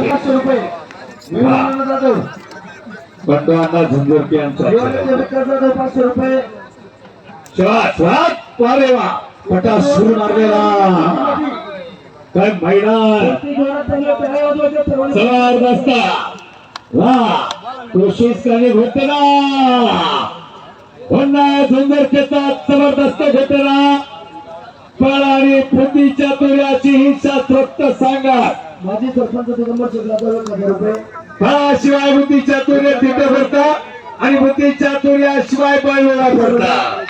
पाचशे रुपये. विवेकानंद जाधव. बंडू अण्णा झुंझुरके यांचा. विवेकानंद विकास जाधव पाचशे रुपये. श्वास श्वास वारे वा. पटा सुरू मारलेला. काय मैदान. ती जोरात चालली होती. आवाज वाजवत सर्वांनी. जबरदस्त वा. कोशिश करणे घोटेला जबरदस्त पण आणि बुद्धीच्या तुऱ्याची ही शास्त्रोक्त सांगा माजी सरपंच रुपये. हा शिवाय बुद्धीच्या तुर्या तिथे भरता आणि बुद्धीच्या तुर्या शिवाय बैलवेळा भरता.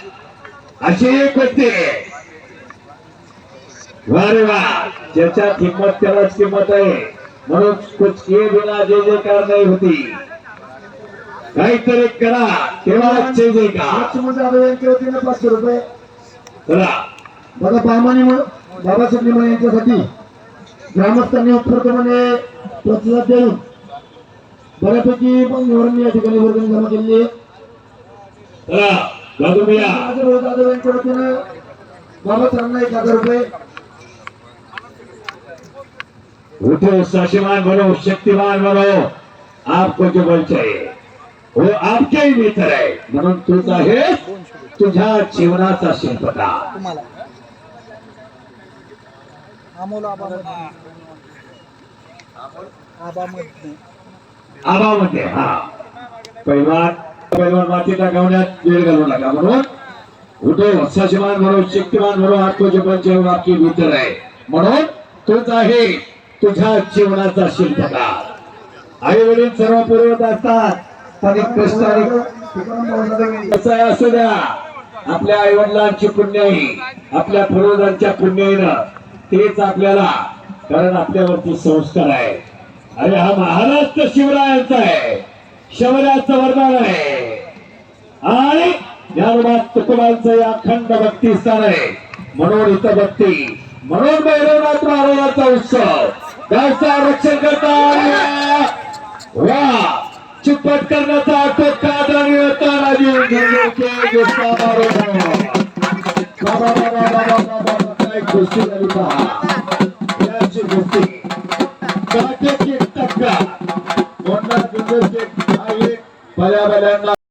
अशी एक होते वारे वा ज्याच्या किंमत त्यालाच किंमत आहे. म्हणून कुछ किए बिना जय जयकार नाही होती. काहीतरी करा तेव्हाच जाधव यांच्या वतीने पाचशे रुपये. चला बघा बाबासाहेब यांच्यासाठी. ग्रामस्थांनी उत्स्फूर्तपणे प्रतिसाद देऊन बऱ्यापैकी निवडणूक या ठिकाणी वर्गणी जमा केलेली आहे. चला जाधव यांच्या वतीने बाबासाहेबांना एक हजार रुपये. उठो बनो शक्तिमान बनो. आपको जो बल चाहिए. वो आपके ही भीतर आहे म्हणून तूच आहे तुझ्या जीवनाचा शिल्पकार तुम्हाला अमोल आबामध्ये. आबामध्ये. आबामध्ये हा. पैलवान पैलवान मातीला गावण्यात वेळ घालू नका म्हणून. उठो म्हणून शक्तिमान म्हणून भीतर आहे म्हणून तूच आहे तुझ्या जीवनाचा शिल्पकार. आई वडील सर्व पुरवत असतात. आणि कष्ट आणि असू द्या. आपल्या आई वडिलांची पुण्याई आपल्या पूर्वजांच्या पुण्याईनं तेच आपल्याला कारण आपल्यावरती संस्कार आहे. अरे हा महाराष्ट्र शिवरायांचा आहे. शौर्याचं वरदान आहे. आणि ज्ञानोबात तुकोबांचं या अखंड भक्ती स्थान आहे. म्हणून इथं भक्ती म्हणून भैरवनाथ महाराजांचा उत्सव. गावचा रक्षण करता वा! चिपट करण्याचा आटोप आणि होता राजीव बाबा, बाबा, குஸ்தி கலிபா பல